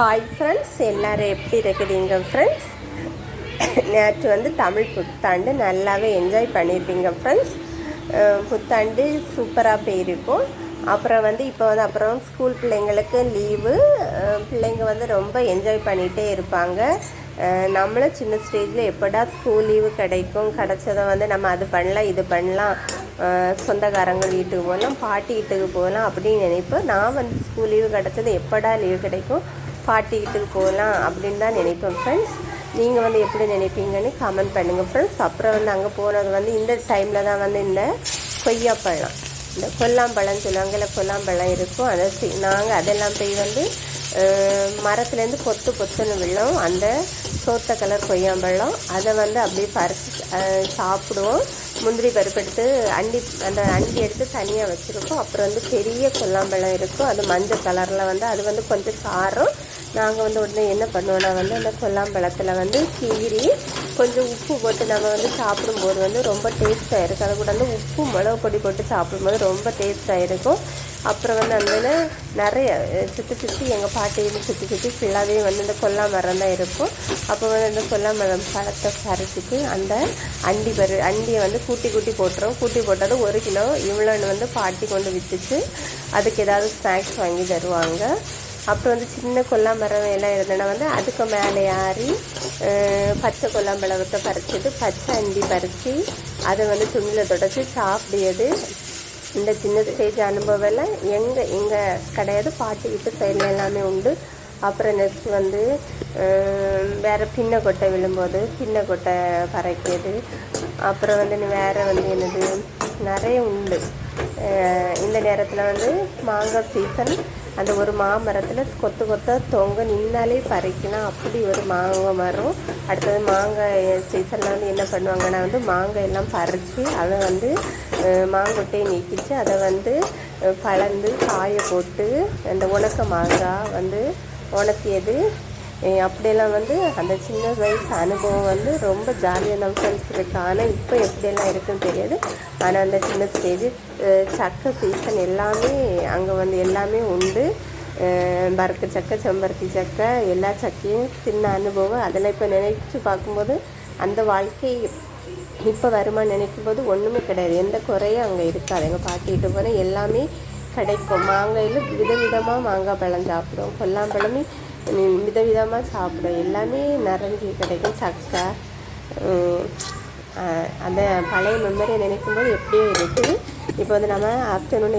Hi friends எல்லோரும் எப்படி இருக்கிறீங்க ஃப்ரெண்ட்ஸ் நேற்று வந்து தமிழ் புத்தாண்டு நல்லாவே என்ஜாய் பண்ணியிருப்பீங்க ஃப்ரெண்ட்ஸ் புத்தாண்டு சூப்பராக போயிருக்கும். அப்புறம் வந்து இப்போ வந்து அப்புறம் ஸ்கூல் பிள்ளைங்களுக்கு லீவு பிள்ளைங்க வந்து ரொம்ப என்ஜாய் பண்ணிகிட்டே இருப்பாங்க. நம்மளும் சின்ன ஸ்டேஜில் எப்படா ஸ்கூல் லீவு கிடைக்கும் கிடைச்சதை வந்து நம்ம அது பண்ணலாம் இது பண்ணலாம். சொந்தக்காரங்க வீட்டுக்கு போகலாம் பாட்டி வீட்டுக்கு போகலாம் அப்படின்னு நினைப்பேன் நான் வந்து ஸ்கூல் லீவு கிடைச்சது எப்படா லீவு கிடைக்கும்? பாட்டி போகலாம் அப்படின்னு தான் நினைப்பேன் ஃப்ரெண்ட்ஸ் நீங்கள் வந்து எப்படி நினைப்பீங்கன்னு கமெண்ட் பண்ணுங்கள் ஃப்ரெண்ட்ஸ் அப்புறம் வந்து அங்கே போனது வந்து இந்த டைமில் தான் வந்து இந்த கொய்யாப்பழம். இந்த கொல்லாம்பழம் சொல்லுவாங்க இல்லை கொல்லாம்பழம் இருக்கும். அதை நாங்கள் அதெல்லாம் போய் வந்து மரத்துலேருந்து பொத்து பொத்துன்னு விழும். அந்த சோத்த கலர் கொய்யாம்பழம். அதை வந்து அப்படியே பறித்து சாப்பிடுவோம். முந்திரி பருப்பு எடுத்து அண்டி அந்த அண்டி எடுத்து தனியாக வச்சுருக்கோம். அப்புறம் வந்து பெரிய கொல்லாம்பழம் இருக்கும். அது மஞ்சள் கலரில் வந்து அது வந்து கொஞ்சம் காரம். நாங்கள் வந்து உடனே என்ன பண்ணுவோன்னா வந்து அந்த கொல்லாம்பழத்தில் வந்து கீரி கொஞ்சம் உப்பு போட்டு நம்ம வந்து சாப்பிடும்போது வந்து ரொம்ப டேஸ்ட்டாக இருக்கும். அது கூட வந்து உப்பு மிளகு பொடி போட்டு சாப்பிடும்போது ரொம்ப டேஸ்ட்டாக இருக்கும். அப்புறம் வந்து அந்த நிறைய சுற்றி சுற்றி எங்கள் பாட்டியில் சுற்றி சுற்றி ஃபுல்லாகவே வந்து இந்த கொல்லா மரம் தான் இருக்கும். அப்போ வந்து அந்த கொல்லா மரம் பழத்தை பறிச்சுட்டு அந்த அண்டி பரு அண்டியை வந்து கூட்டி கூட்டி போட்டுரும். கூட்டி போட்டது ஒரு கிலோ இவ்வளோன்னு வந்து பாட்டி கொண்டு விற்றுச்சு அதுக்கு ஏதாவது ஸ்நாக்ஸ் வாங்கி தருவாங்க. அப்புறம் வந்து சின்ன கொல்லா மரம் எல்லாம் இருந்ததுன்னா வந்து அதுக்கு மேலே ஏறி பச்சை கொல்லாம்பழத்தை பறிச்சிட்டு பச்சை அண்டி பறித்து அதை வந்து துணியில் தொடச்சி சாப்பிடியது. இந்த சின்ன ஸ்டேஜ் அனுபவம் எல்லாம் எங்கள் எங்கள் கிடையாது பாட்டி வீட்டு சைடில் எல்லாமே உண்டு. அப்புறம் நெக்ஸ்ட் வந்து வேறு பின்ன கொட்டை விழும்போது பின்ன கொட்டை பறைக்கிறது. அப்புறம் வந்து வேறு வந்து என்னது நிறைய உண்டு. இந்த நேரத்தில் வந்து மாங்காய் சீசன் அந்த ஒரு மாமரத்தில் கொத்து கொத்தாக தொங்க நின்னாலே பறிக்கலாம் அப்படி ஒரு மாங்காய் மரம். அடுத்தது மாங்காய் சீசனில் வந்து என்ன பண்ணுவாங்கன்னா வந்து மாங்காய் எல்லாம் பறித்து அதை வந்து மாங்கொட்டையை நீக்கிச்சு. அதை வந்து பழந்து காய போட்டு அந்த உணக்க மாங்காய் வந்து உணக்கியது அப்படியெல்லாம் வந்து அந்த சின்ன வயசு அனுபவம் வந்து ரொம்ப ஜாலியாக நம்ம ஃப்ரெண்ட்ஸ் இருக்கு ஆனால் இப்போ எப்படியெல்லாம் இருக்குன்னு தெரியாது. ஆனால் அந்த சின்ன ஸ்டேஜ் சக்கை சீசன் எல்லாமே அங்கே வந்து எல்லாமே உண்டு. அஹ் பருக்கு சக்கை செம்பருத்தி சக்கை எல்லா சக்கையும் சின்ன அனுபவம். அதெல்லாம் இப்போ நினைச்சு பார்க்கும்போது அந்த வாழ்க்கை இப்போ வருமான்னு நினைக்கும் போது ஒன்றுமே கிடையாது. எந்த குறையும் அங்கே இருக்காது. எங்கள் பாட்டிகிட்ட போனால் எல்லாமே கிடைக்கும். மாங்காயில் விதவிதமாக மாங்காய் பழம் சாப்பிடும் கொல்லாம்பழமே விதவிதமாக சாப்பிடும். எல்லாமே நிறைஞ்சு கிடைக்கும். சக்கை அந்த பழைய மெமரியை நினைக்கும் போது எப்படியோ இருக்குது இப்போ வந்து நம்ம ஆஃப்டர்நூன்